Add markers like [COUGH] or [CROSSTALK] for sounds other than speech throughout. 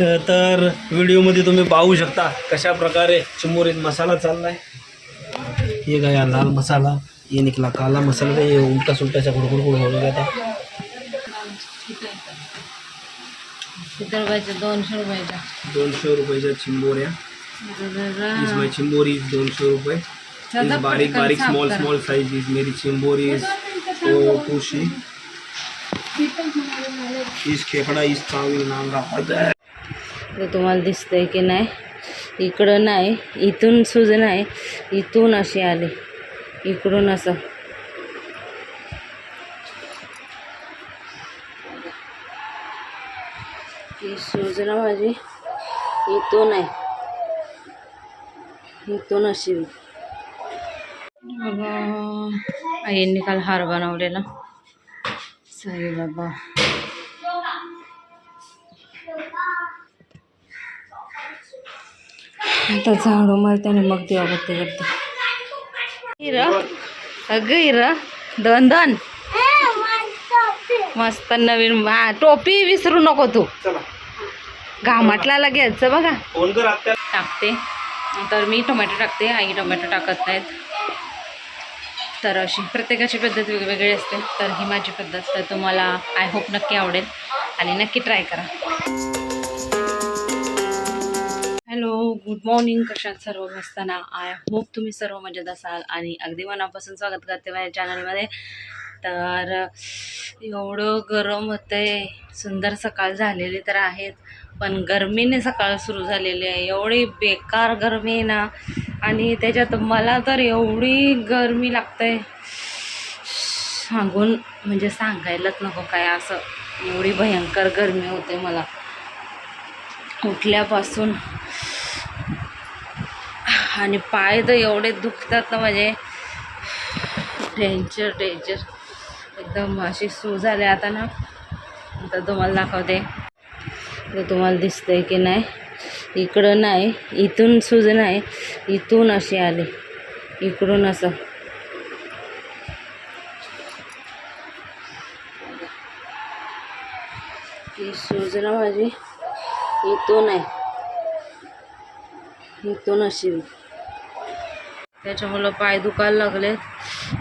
तर व्हिडिओमध्ये तुम्ही पाहू शकता कशा प्रकारे चिमुरीत मसाला चाललाय. ये गया लाल मसाला ये निकला काला मसाला ये उलटा सुलटाच्या कुडकुड कुड होऊन जाता दोनशे रुपयाचा. दोनशे रुपयाच्या चिंबोऱ्या. चिंबोरी दोनशे रुपये. बारीक बारीक स्मॉल स्मॉल साइज इज मेरी चिंबोरी [LAUGHS] इस खेकडा इस चावी नाम राहत ते तुम्हाला दिसतंय की नाही? इकडं नाही इथून सुज नाही इथून अशी आली. इकडून असं. ही सूज ना माझी इथून आहे. इथून अशी. बाबा आईंनी काल हार बनवलेला. साई बाबा आता झाडू मारते मग ती अगत्य करते. हिरा अगं हिरा दोन दोन मस्त नवीन हा टोपी विसरू नको तू. चला. घामाटला घ्यायचं बघा. टाकते. तर मी टोमॅटो टाकते आई टोमॅटो टाकत नाहीत तर अशी प्रत्येकाची पद्धत वेगवेगळी असते. तर ही माझी पद्धत तर तुम्हाला आय होप नक्की आवडेल. आणि नक्की ट्राय करा. Hello good morning. कशात सर्व? असताना आय होप तुम्ही सर्व मजेत असाल आणि अगदी मनापासून स्वागत करते माझ्या चॅनलमध्ये. तर एवढं गरम होते सुंदर सकाळ झालेली तर आहेत पण गरमीने सकाळ सुरू झालेली आहे. एवढी बेकार गरमी आहे ना. आणि त्याच्यात मला तर एवढी गरमी लागते सांगून म्हणजे सांगायलाच नको काय असं. एवढी भयंकर गरमी होते मला. उठल्यापासून. आणि पाय तर एवढे दुखतात ना म्हणजे डेंजर डेंजर एकदम अशी सू झाले आता ना. आता तुम्हाला दाखवते. तर तुम्हाला दिसतंय की नाही. इकडं नाही इथून सूज नाही इथून अशी आली. इकडून असं. ही सूज ना माझी. इथून आहे. इथून अशी. त्याच्यामुळं पाय दुखायला लागलेत.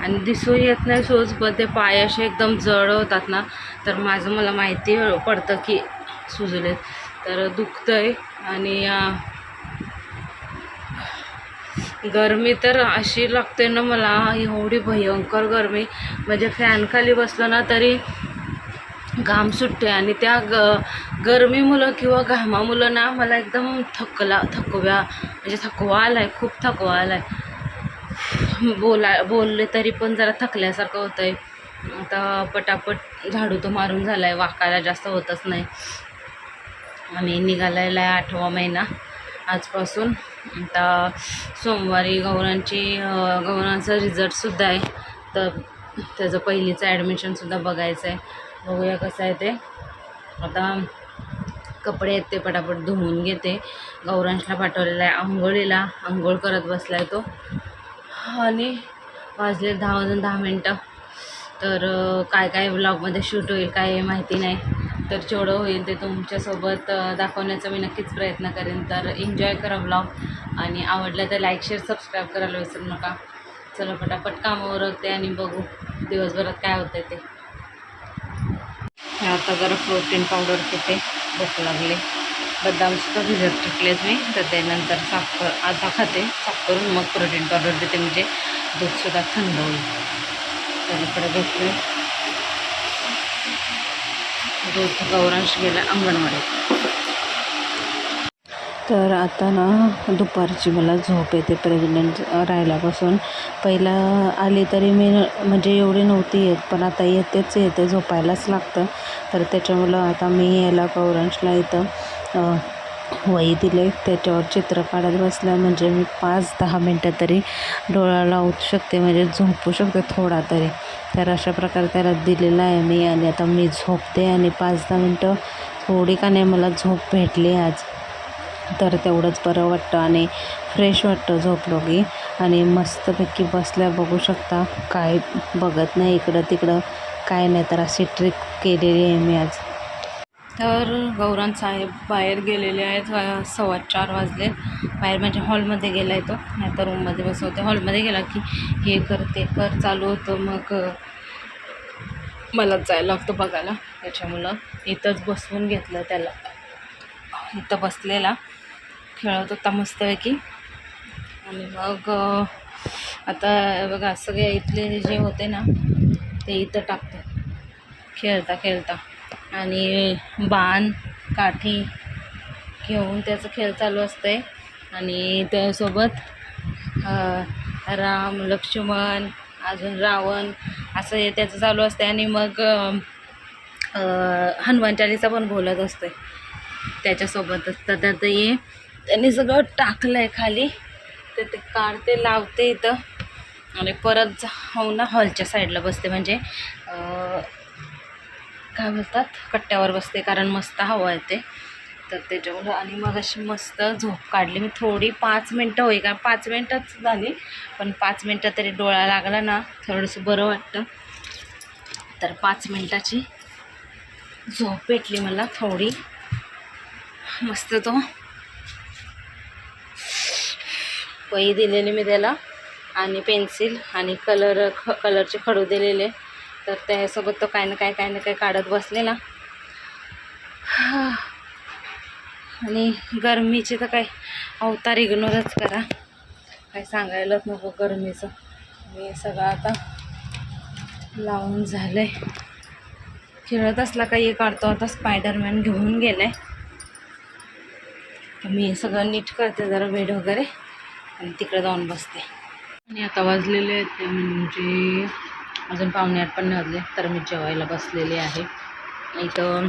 आणि दिसू येत नाही सोज पण ते पाय असे एकदम जड होतात ना. तर माझं मला माहिती पडतं की सुजलेत. तर दुखतंय आणि गरमी तर अशी लागते ना मला. एवढी भयंकर गरमी. म्हणजे फॅनखाली बसलं ना तरी घाम सुटते आणि त्या ग गरमीमुळं किंवा घामामुळं ना मला एकदम थकला थकव्या म्हणजे थकवा आला आहे खूप थकवा आला आहे बोला बोलले तरी पण जरा थकल्यासारखं होतं आहे आता पटापट झाडू तो मारून झाला आहे वाकायला जास्त होतच नाही. आणि निघालेला आहे आठवा महिना आजपासून. आता सोमवारी गौरांची अं, गौरांचा रिझल्टसुद्धा आहे. तर त्याचं पहिलीचं ॲडमिशनसुद्धा बघायचं आहे बघूया कसं आहे ते. आता कपडे आहेत ते पटापट धुवून घेते. गौरांशला पाठवलेला आहे आंघोळीला. आंघोळ करत बसला आहे तो. आणि वाजले दहा वाजून दहा मिनटं. तर काय काय ब्लॉगमध्ये शूट होईल काय माहिती नाही. तर जेवढं होईल ते तुमच्यासोबत दाखवण्याचा मी नक्कीच प्रयत्न करेन. तर एन्जॉय करा ब्लॉग आणि आवडलं तर लाईक शेअर सबस्क्राईब करायला विसरू नका. चला पटापट कामावर होते आणि बघू दिवसभरात काय होतं ते. आता जरा प्रोटीन पावडर तिथे भूक लागली. बदामसुद्धा भिजत टाकलेच मी. तर त्यानंतर साखर आता खाते. साखरून मग प्रोटीन पावडर देते. म्हणजे दूधसुद्धा थंड होईल. तर इकडे घेतले दूध गौरांश गेला अंगणवाडीत. तर आता ना दुपारची मला झोप येते प्रेग्नंट राहिल्यापासून. पहिला आली तरी मी म्हणजे एवढी नव्हती येत पण आता येतेच येते झोपायलाच लागतं. तर त्याच्यामुळं आता मी याला कौरांशला इथं वही दिले. त्याच्यावर चित्र काढत बसलं. म्हणजे मी पाच दहा मिनटं तरी डोळा लावू शकते म्हणजे झोपू शकते थोडा तरी. तर अशा प्रकारे त्याला दिलेला आहे मी. आणि आता मी झोपते आणि पाच दहा मिनटं. थोडी का नाही मला झोप भेटली आज. तर तेवढंच बरं वाटतं आणि फ्रेश वाटतं झोपलो की आणि मस्तपैकी बसल्या बघू शकता काय बघत नाही इकडं तिकडं. काय नाही तर अशी ट्रिक केलेली आहे मी आज. तर गौरान साहेब बाहेर गेलेले आहेत सव्वा चार वाजले. बाहेर म्हणजे हॉलमध्ये गेला आहे तो. नाही तर रूममध्ये बसवते. हॉलमध्ये गेला की हे कर ते कर चालू होतं. मग मलाच जायला लागतं बघायला. त्याच्यामुळं इथंच बसवून घेतलं त्याला. इथं बसलेला. खेळत होता मस्तपैकी. आणि मग आता बघा सगळे इथले जे होते ना ते इथं टाकते खेळता खेळता. आणि बाण काठी घेऊन त्याचं खेळ चालू असते आणि त्यासोबत राम लक्ष्मण अजून रावण असं हे त्याचं चालू असते आणि मग हनुमान चालीसा पण बोलत असते त्याच्यासोबतच. तर ते ये त्यांनी सगळं टाकलं आहे खाली. तर ते काढते लावते इथं. आणि परत जाऊ हो ना हॉलच्या साईडला बसते म्हणजे काय बोलतात? कट्ट्यावर बसते कारण मस्त हवा येते तर त्याच्यामुळं आणि मग अशी मस्त झोप काढली. मी थोडी पाच मिनटं होई का पाच मिनटंच झाली. पण पाच मिनटं तरी डोळा लागला ना थोडंसं बरं वाटतं. तर पाच मिनटाची झोप भेटली मला थोडी. मस्त तो. वही दिलेली मी त्याला आणि पेन्सिल आणि कलर ख कलरचे खडू दिलेले. तर त्यासोबत तो काय ना काय काय ना काय काढत बसलेला. आणि गरमीची तर काय अवतार इग्नोरच करा. काय सांगायलाच नको गरमीचं. मी सगळं आता लावून झालं आहे खेळत असला काही काढतो. आता स्पायडरमॅन घेऊन गेलं आहे मी सगळं नीट करते जरा बेड वगैरे आणि तिकडे जाऊन बसते. आणि आता वाजलेले आहेत ते म्हणजे अजून पाहुणे आठ पण नाही वाजले तर मी जेवायला बसलेले आहे. इथं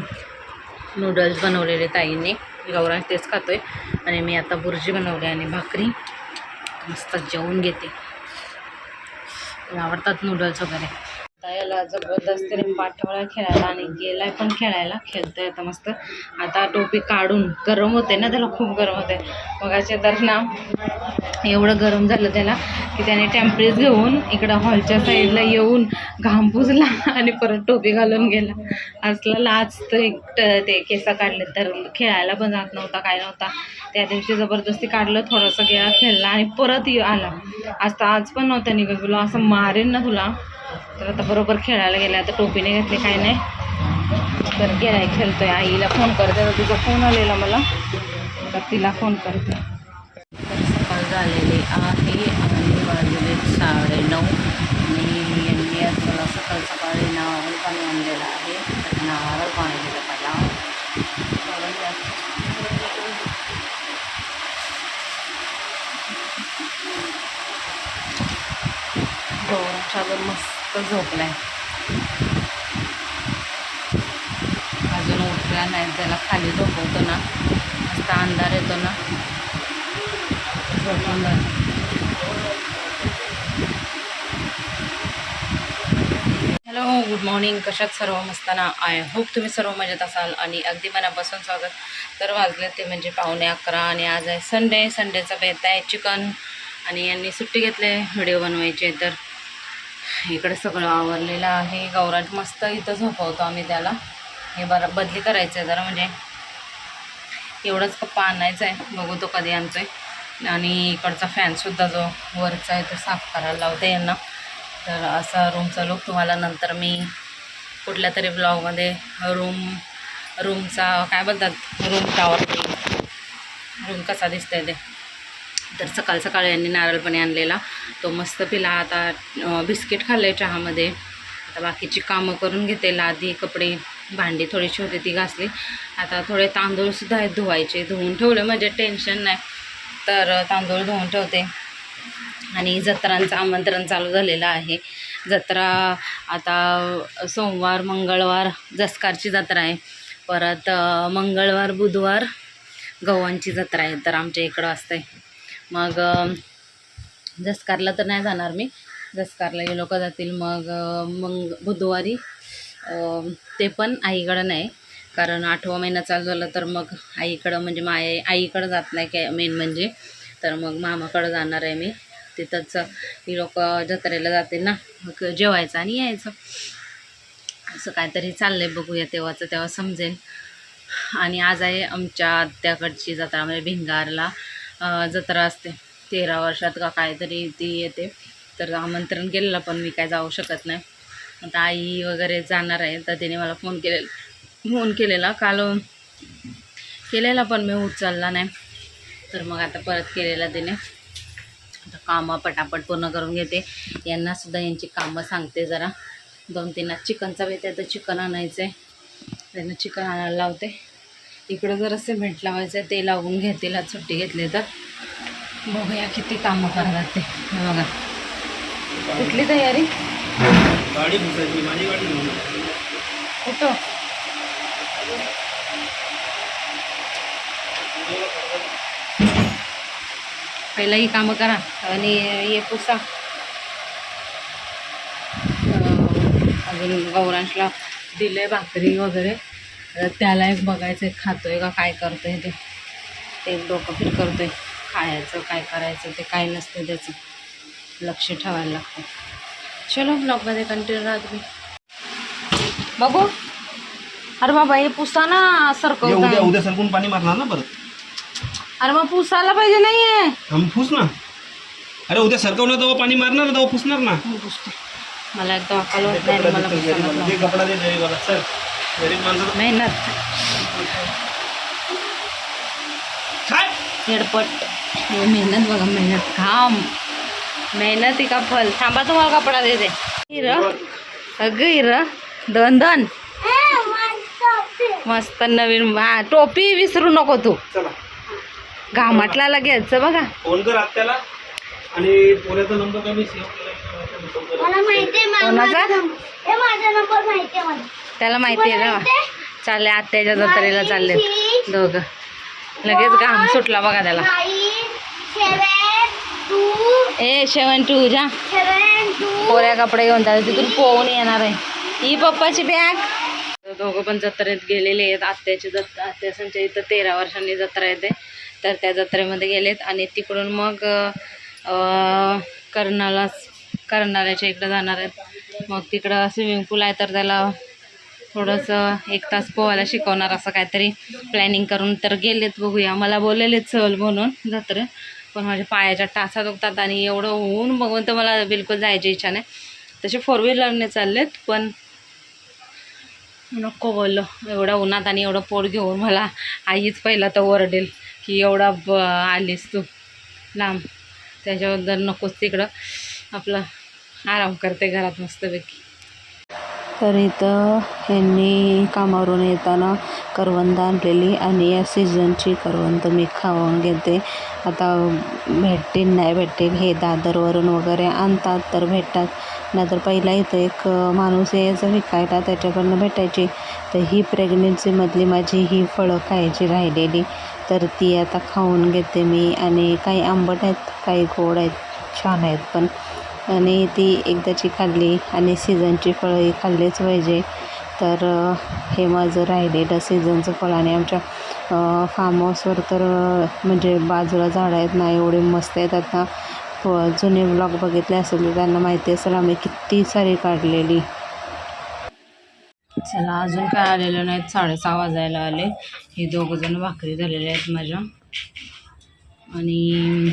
नूडल्स बनवलेले ताईने गौरांश तेच खातोय. आणि मी आता बुर्जी बनवली आणि भाकरी. मस्त जेवून घेते. आवडतात नूडल्स वगैरे. आता याला जबरदस्तीने पाठवला खेळायला आणि गेलाय पण खेळायला. खेळतोय आता मस्त. आता टोपी काढून गरम होते ना त्याला खूप गरम होते. मगाचे तर ना एवढं गरम झालं त्याला की त्याने टेम्परेच घेऊन इकडं हॉलच्या साईडला येऊन घाम पुजला आणि परत टोपी घालून गेला. असला लाच तर एक ते केस काढले तर. खेळायला पण जात नव्हता काय नव्हता. त्या दिवशी जबरदस्ती काढलं थोडंसं गेला खेळला आणि परत आला. आज तर आज पण नव्हता निघत तुला असं मारेन ना तुला. तर आता बरोबर खेळायला गेला आता टोपीने घातली काय नाही. तर गेलाय खेळतोय. आईला फ़ोन करते तर तिचा फ़ोन आलेला मला. तर तिला फ़ोन करते. तर सकाळ झालेली आहे आणि वाजले साडे नऊ आणि यांनी आज मला सकाळ सकाळी नारळ पाणी आणलेलं आहे. तर नारळ पाणी दिलं मला गौरवच्या अजून मस्त झोपलाय. अजून उठला नाही त्याला खाली झोपवतो ना. मस्त अंधार येतो ना. झोपून जातो हॅलो गुड मॉर्निंग कशात सर्व मस्ताना आय होप तुम्ही सर्व मजेत असाल आणि अगदी मनापासून स्वागत. तर वाजले ते म्हणजे पावणे अकरा आणि आज आहे संडे संडेचा बेत आहे चिकन. आणि यांनी सुट्टी घेतले व्हिडिओ बनवायचे तर इकडे सगळं आवरलेलं आहे. गौराज मस्त इथं झोपवतो आम्ही त्याला. हे बरं बदली करायचं आहे जरा म्हणजे. एवढंच कप्पा आणायचं आहे. बघू तो कधी आणतोय. आणि इकडचा फॅनसुद्धा जो वरचा आहे तो साफ करायला लावते यांना. तर असा रूमचा लुक तुम्हाला नंतर मी कुठल्या तरी ब्लॉगमध्ये रूम रूमचा काय बोलतात? रूम टावर रूम कसा दिसतंय ते. तर सकाळ सकाळ यांनी नारळपणे आणलेला. तो मस्त पिला. आता बिस्किट खाल्लं आहे चहामध्ये. आता बाकीची कामं करून घेते. लादी कपडे भांडी थोडीशी होती ती घासली. आता थोडे तांदूळसुद्धा आहेत धुवायचे. धुवून ठेवले म्हणजे टेन्शन नाही. तर तांदूळ धुवून ठेवते. आणि जत्रांचं आमंत्रण चालू झालेलं आहे. जत्रा आता सोमवार मंगळवार जसकारची जत्रा आहे. परत मंगळवार बुधवार गव्हांची जत्रा आहे. तर आमच्या इकडं असते मग जस्कारला जसकारला तर नाही जाणार मी. जसकारला हे लोक जातील. मग मग बुधवारी ते पण आईकडं नाही. कारण आठवा महिना चालू झाला तर मग आईकडं म्हणजे माय आईकडं जात नाही काय मेन म्हणजे. तर मग मामाकडं जाणार आहे मी. तिथंच ही लोक जत्रेला जातील ना. मग जेवायचं आणि यायचं. असं काहीतरी आहे बघूया तेव्हाचं तेव्हा समजेल आणि आज आहे आमच्या आत्याकडची जत्रा म्हणजे भिंगारला. जत्रा असते. तेरा वर्षात का काहीतरी ती येते. तर आमंत्रण केलेलं पण मी काय जाऊ शकत नाही. आता आई वगैरे जाणार आहे तर तिने मला फोन केलेला फोन केलेला. काल केलेला पण मी उचलला नाही. तर मग आता परत केलेला तिने. आता कामं पटापट पूर्ण करून घेते. यांनासुद्धा यांची कामं सांगते जरा. दोन तीन चिकनचा बेत आहे तर चिकन आणायचं आहे त्यांना चिकन आणायला लावते. इकडं जर सिमेंट लावायचं आहे ते लावून घेतील. आज सुट्टी घेतली तर. बघूया किती कामं करतात ते. बघा. कुठली तयारी? गाडी पुसायची माझी गाडी घेऊन ये. कुठं? पहिला ही कामं करा आणि हे पुसा. अजून गौरांशला दिले भाकरी वगैरे. त्याला एक बघायचं आहे खातोय का काय करतोय ते. ते एक डोकं फिर करतोय. खायचं काय करायचं ते काय नसतं त्याचं. लक्ष ठेवायला लागतं चलो ब्लॉगमध्ये कंटिन्यू राहा तुम्ही. बघू. अरे बाबा हे पुसा ना ये सरकवत उद्या. उद्या सरकून पाणी मारणार ना परत. अरे मग पुसायला पाहिजे नाहीये. आम्ही फुस ना. अरे उद्या सरकवणार तेव्हा पाणी मारणार ना तेव्हा फुसणार ना. पुसते. मला एकदम अक्कल होत नाही मला. कपडा दे माणसं मेहनत. हेडपट हे मेहनत बघा मेहनत. घाम. मेहनती का फल? थांबा तुम्हाला कपडा देते. हिर अगं हिर दोन दोन मस्त नवीन हा टोपी विसरू नको तू. चला. घामाटला लगेच बघा. फोन कर आत्याला. आणि पुण्याचा नंबर कमी सेव्ह केला कोणाचा? माझा नंबर हे नंबर माहितीये मला. त्याला माहिती आहे ना चालले आत्याच्या जत्रेला चालले दोघं. लगेच घाम सुटला बघा त्याला. ए शेवण टू जा. कोऱ्या कपडे घेऊन त्याला तिथून पोहून येणार आहे. ही पप्पाची बॅग दोघं पण जत्रेत गेलेले आहेत. आत्याची जत्रा आत्यासांच्या इथं तेरा वर्षांनी जत्रा येते. तर त्या जत्रेमध्ये गेलेत. आणि तिकडून मग कर्नाला कर्नाल्याच्या इकडं जाणार आहेत. मग तिकडं स्विमिंग पूल आहे तर त्याला थोडंसं एक तास पोहायला शिकवणार असं काहीतरी प्लॅनिंग करून तर गेलेत बघूया. मला बोललेले चल म्हणून जत्र. पण माझ्या पायाच्या टाचा दुखतात आणि एवढं ऊन बघून तर मला बिलकुल जायची इच्छा नाही. तसे फोर व्हीलरने चाललेत पण नको बोललो. एवढ्या उन्हात आणि एवढं पोट घेऊन मला आईच पहिला तर ओरडेल की एवढा ब आलीस तू. लांब. त्याच्याबद्दल नकोच तिकडं. आपलं आराम करते घरात मस्तपैकी. तर इथं यांनी कामावरून येताना करवंद आणलेली आणि या सीझनची करवंद मी खाऊन घेते. आता भेटतील नाही भेटतील हे दादरवरून वगैरे आणतात तर भेटतात. नाहीतर पहिला इथं एक माणूस यायचा विकायला त्याच्याकडनं भेटायची. तर ही प्रेग्नेन्सीमधली माझी ही फळं खायची राहिलेली. तर ती आता खाऊन घेते मी. आणि काही आंबट आहेत काही गोड आहेत छान आहेत पण. आणि ती एकदाची खाल्ली आणि सीझनची फळंही खाल्लीच पाहिजे. तर हे माझं राहिलेलं सीझनचं फळ आणि आमच्या फार्म हाऊसवर तर म्हणजे बाजूला झाडं आहेत ना एवढे मस्त येतात ना. जुने ब्लॉग बघितले असेल तर त्यांना माहिती असेल आम्ही किती सारी काढलेली. चला अजून काय आलेलं नाहीत? साडेसहा वाजायला आले. हे दोघंजण भाकरी झालेले आहेत माझ्या. आणि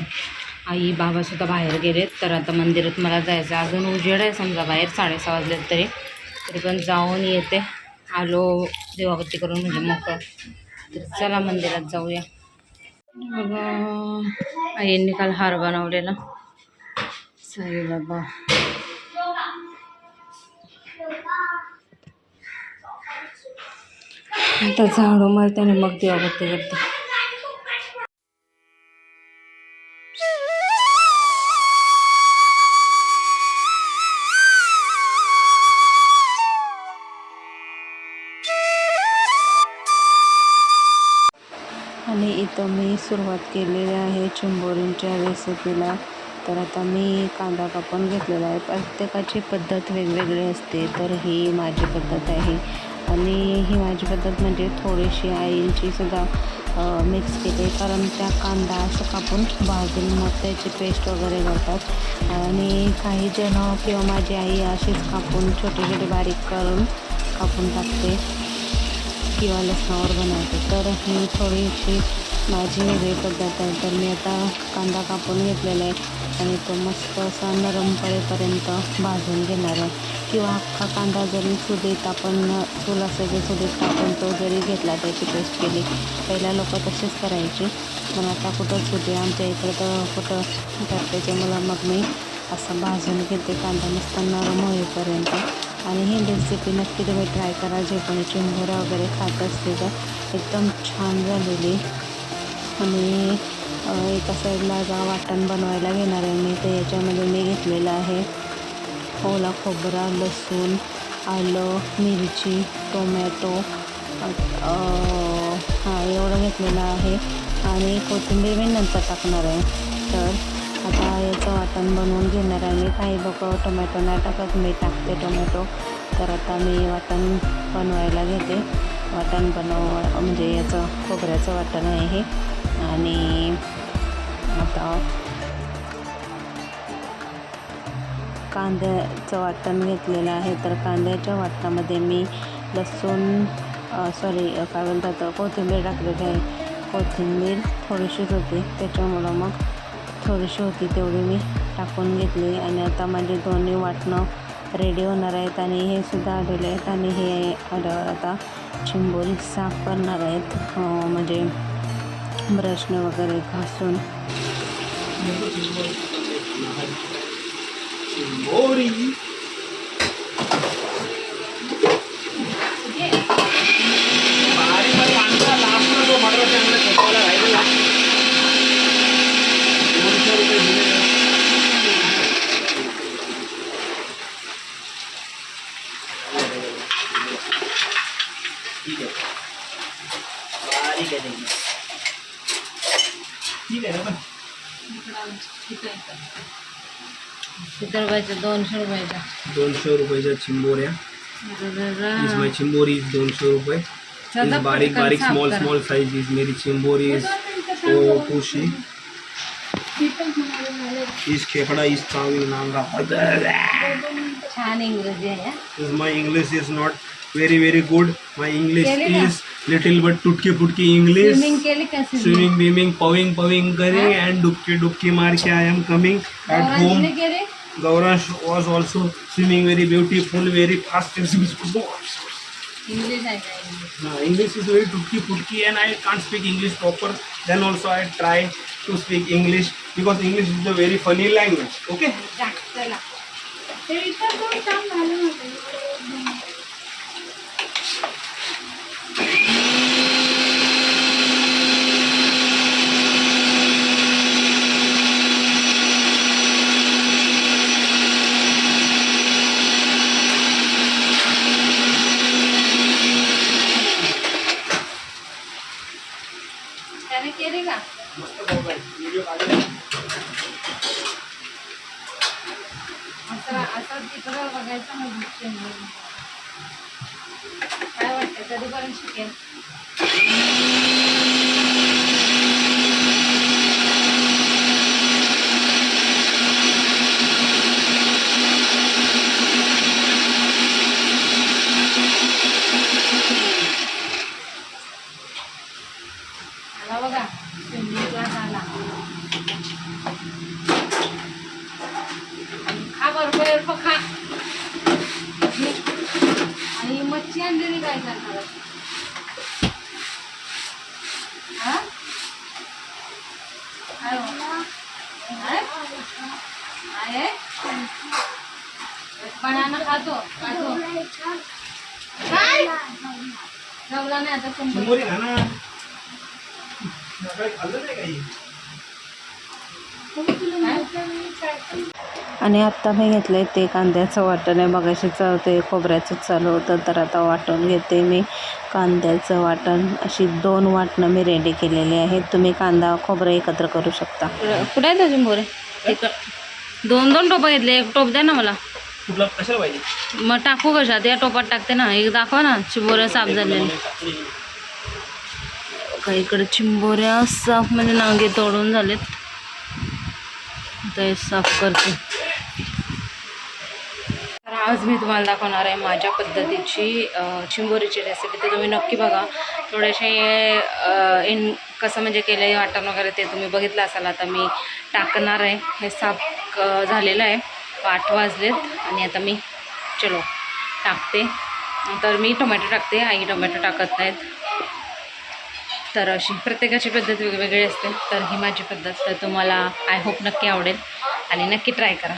आई बाबासुद्धा बाहेर गेलेत. तर आता मंदिरात मला जायचं आहे. अजून उजेड आहे समजा बाहेर साडेसहा वाजलेत तरी. तरी पण जाऊन येते. आलो देवाबत्ती करून म्हणजे मोकळं. तर चला मंदिरात जाऊया. बघा आईंनी काल हार बनवलेला. साईबाबा आता झाडू मारते आणि मग देवाबत्ती करते. सुरुवात केलेली आहे चिंबोरींच्या रेसिपीला. तर आता मी कांदा कापून घेतलेला आहे. प्रत्येकाची पद्धत वेगवेगळी असते तर ही माझी पद्धत आहे. आणि ही माझी पद्धत म्हणजे थोडीशी आईंची सुद्धा मिक्स केली. कारण त्या कांदा असं कापून भाजून मग त्याची पेस्ट वगैरे करतात. आणि काही जण किंवा माझी आई अशीच कापून छोटे छोटे बारीक करून कापून टाकते. किंवा लसणावर बनवते. तर ही थोडीशी माझी वेगळी पद्धत आहे तर मी आता कांदा कापून घेतलेला आहे आणि तो मस्त असा नरम पडेपर्यंत भाजून घेणार आहे. किंवा अख्खा कांदा जरी सुदीत आपण चूल असेल तर सुदीत टाकून तो जरी घेतला त्याची पेस्ट केली पहिल्या लोक तसेच करायची. पण आता कुठं सुटे आमच्या इकडं तर कुठं करते ते मला मग मी असं भाजून घेते कांदा मस्त नरम होईपर्यंत. आणि ही रेसिपी नक्की तुम्ही ट्राय करा जे कोणी चिंबोरा वगैरे खात असते तर. एकदम छान झालेली. आणि एका साईडला जा वाटण बनवायला घेणार आहे. मी तर याच्यामध्ये मी घेतलेलं आहे. ओला खोबरा लसूण आलं मिरची टोमॅटो हा एवढं घेतलेलं आहे. आणि कोथिंबीर मी नंतर टाकणार आहे. तर आता याचं वाटण बनवून घेणार आहे मी. काही लोक टोमॅटो नाही टाकत. मी टाकते टोमॅटो. तर आता मी वाटण बनवायला घेते. वाटण बनव म्हणजे याचं खोबऱ्याचं वाटण आहे हे. आणि आता कांद्याचं वाटण घेतलेलं आहे. तर कांद्याच्या वाटणामध्ये मी लसूण सॉरी काय म्हणतात कोथिंबीर टाकलेली आहे. कोथिंबीर थोडीशीच होती. त्याच्यामुळं मग थोडीशी होती तेवढी मी टाकून घेतली. आणि आता माझे दोन्ही वाटणं रेडी होणार आहेत आणि हे सुद्धा आलेले आहेत. आणि हे आल्यावर आता चिंबोरी साफ करणार आहेत. म्हणजे ब्रशने वगैरे घासून चिंबोरी किती रुपयाच्या दोनशे रुपयाच्या दोनशे रुपयाच्या चिंबोऱ्या. इज़ माय चिंबोरी इज़ दोनशे रुपये. इज़ बारीक बारीक स्मॉल स्मॉल साइज़ इज़ मेरी चिंबोरी इज़ ओ खुशी. इज़ खेकडा इज़ चावी नांगा छान इंग्रजी आहे is my English is not very very good my English केली? इज़ लिटिल बट तुटकी फुटकी इंग्लिश स्विमिंग केली का स्विमिंग बिमिंग पविंग पविंग करिंग अँड डुबकी डुबकी मार के I am coming at home केली? Gauransh was also swimming very beautiful very fast English आहे का English Uh, English is very tutki putki and I can't speak English proper. Then also I try to speak English because English is a very funny language. Okay? जा, चला ते इतर दोन काम झालं होतं त्याने केली का असं असं तिकडं बघायचं ना दृश्य काय वाटतं कधीपर्यंत शिकेल आला बघा स्विमिंग क्लास आला खा बरोबर बर्फ खा आणि मच्छी आणलेली काय करणार हा? काय हो? आहे? आहे? बनाना खातो खातो काय जमला नाही आता शंभर चिंबोरी खा ना सकाळी खाल्लं नाही काही आणि आत्ता मी घेतलं ते कांद्याचं वाटण आहे. मगाशीच ते खोबऱ्याचं चालू होतं तर आता वाटण घेते मी कांद्याचं वाटण. अशी दोन वाटणं मी रेडी केलेली आहेत. तुम्ही कांदा खोबरं एकत्र करू शकता. कुठे आहे तुझी मोरे दोन दोन टोपं घेतले. एक टोप द्या ना मला. कुठला कशाला पाहिजे? मग टाकू कशात? या टोपात टाकते ना. एक दाखवा ना. चिंबोऱ्या साफ झालेल्या. का इकडे चिंबोऱ्या साफ म्हणजे नांगे तोडून झालेत. आता हे साफ करते. आज मी तुम्हाला दाखवणार आहे माझ्या पद्धतीची चिंबोरीची रेसिपी ते तुम्ही नक्की बघा. थोडेसे इन कसं म्हणजे केलं आहे वाटण वगैरे ते तुम्ही बघितलं असाल. आता मी टाकणार आहे. हे साफ झालेलं आहे. आठ वाजलेत आणि आता मी चलो टाकते. तर मी टोमॅटो टाकते. आई टोमॅटो टाकत नाहीत. तर अशी प्रत्येकाची पद्धत वेगवेगळी असते. तर ही माझी पद्धत. तर तुम्हाला आय होप नक्की आवडेल. आणि नक्की ट्राय करा.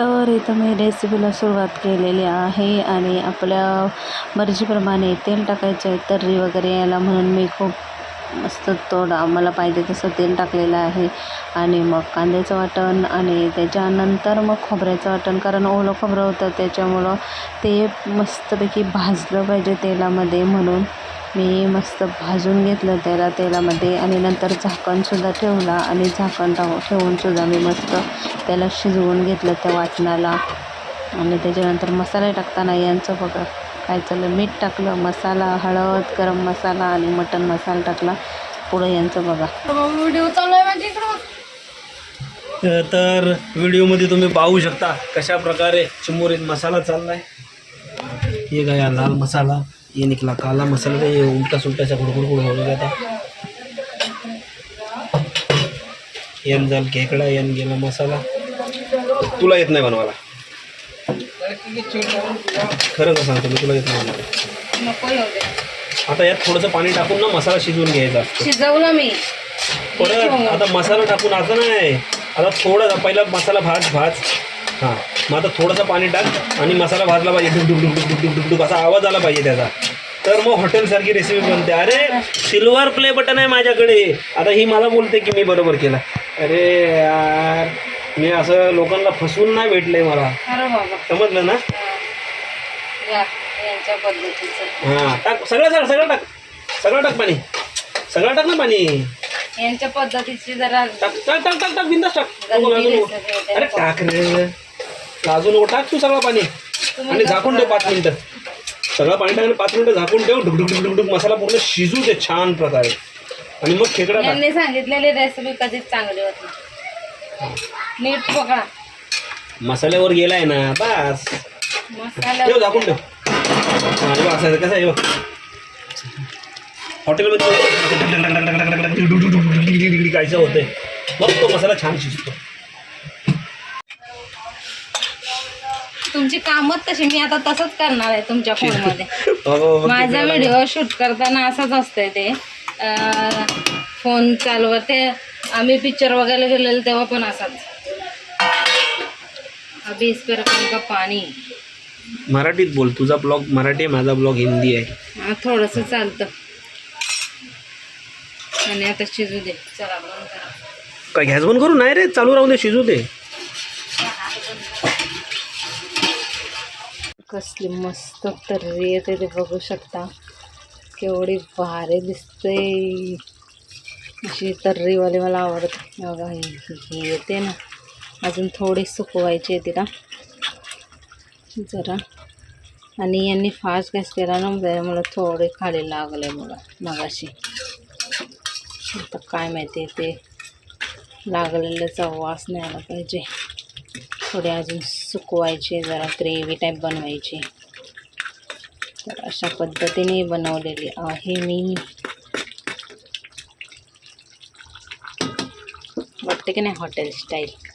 तर इथं मी रेसिपीला सुरुवात केलेली आहे आणि आपल्या मर्जीप्रमाणे तेल टाकायचं आहे तर्री वगैरे यायला म्हणून मी खूप मस्त थोडा आम्हाला पाहिजे तसं तेल टाकलेलं आहे. आणि मग कांद्याचं वाटण आणि त्याच्यानंतर मग खोबऱ्याचं वाटण कारण ओलं खोबरं होतं त्याच्यामुळं ते मस्तपैकी भाजलं पाहिजे तेलामध्ये म्हणून. मी मस्त भाजून घेतलं त्याला तेलामध्ये आणि नंतर झाकणसुद्धा ठेवला आणि झाकण टाकू ठेवूनसुद्धा मी मस्त त्याला शिजवून घेतलं त्या वाटणाला. आणि त्याच्यानंतर मसाले टाकताना यांचं बघा काय चाललं मीठ टाकलं मसाला हळद गरम मसाला आणि मटण मसाला टाकला. पुढं यांचं बघा. व्हिडिओ तर व्हिडिओमध्ये तुम्ही पाहू शकता कशा प्रकारे चिमुरीत मसाला चालला आहे ये गया लाल मसाला. ये निकला काला मसाला ये उलटा सुलटाच्या गुडगुड गुड हो गया था। येन जाल खेकडा येन गेला मसाला। तुला येत नाही बनवायला? खरं का सांगतो मी तुला येत नाही बनवायला. आता यात थोडंसं पाणी टाकून ना मसाला शिजवून घ्यायचा शिजवलं मी. परत आता मसाला टाकून असं नाही. आता थोडं पहिला मसाला भाज भाज. हां. मग आता थोडंसं पाणी टाक आणि मसाला भाजला पाहिजे. डुक डुक डुक डुक डुक डुक डुक असा आवाज आला पाहिजे त्याचा. तर मग हॉटेलसारखी रेसिपी बनते. अरे सिल्वर प्ले बटन आहे माझ्याकडे. आता ही मला बोलते की मी बरोबर केला. अरे यार मी असं लोकांना फसवून नाही भेटलंय मला. समजलं ना? हां टाक. सगळं सगळं सगळं टाक. सगळं टाक पाणी. सगळं टाक ना पाणी. यांच्या पद्धतीची जरा टाक टाक टाक टाक. टाक. बिंदास टाक. अरे टाक रे. लाजू नको टाक तू सगळं पाणी आणि झाकून ठेव पाच मिनिटं सगळं पाणी टाक आणि पाच मिनिटं झाकून ठेव ढुक ढुक ढुक ढुक ढुक मसाला पूर्ण शिजू दे छान प्रकारे आणि मग खेकडा टाक यांनी सांगितलेली रेसिपी कधीच चांगली होत नाही नीट पकडा मसाल्यावर गेलाय ना बस मसाला ठेव झाकून ठेव हा, हे बघ, असं कसं आहे हे बघ. हॉटेलमध्ये कायचं होतंय मग तो मसाला छान शिजतो तुमची कामच तशी मी आता तसंच करणार आहे तुमच्या [LAUGHS] फोनमध्ये. अहो, माझा व्हिडिओ शूट करताना असंच असतंय ते. फोन चालवत ते आम्ही पिक्चर बघायला गेलेलो तेव्हा पण असाच. अभी इस का पाणी. मराठीत बोल तुझा ब्लॉग मराठी आहे माझा ब्लॉग हिंदी आहे. हा थोडंसं चालतं. आणि आता शिजू दे. चला काय गॅस बंद करू? नाही रे चालू राहू दे शिजू दे. कसली मस्त तर्री येते ते बघू शकता. केवढी भारी दिसते अशी तर्रीवाली मला आवडते बघा ही येते ना. अजून थोडी सुकवायची आहे तिला. जरा. आणि यांनी फास्ट गॅस केला ना मला थोडे खाली लागले मला मगाशी. आता काय माहिती ते लागलेल्याचा वास नाही आला पाहिजे. थोडे अजून सुकवायचे जरा ग्रेव्ही टाईप बनवायची. तर अशा पद्धतीने बनवलेली आहे मी. वाटते की नाही हॉटेल स्टाईल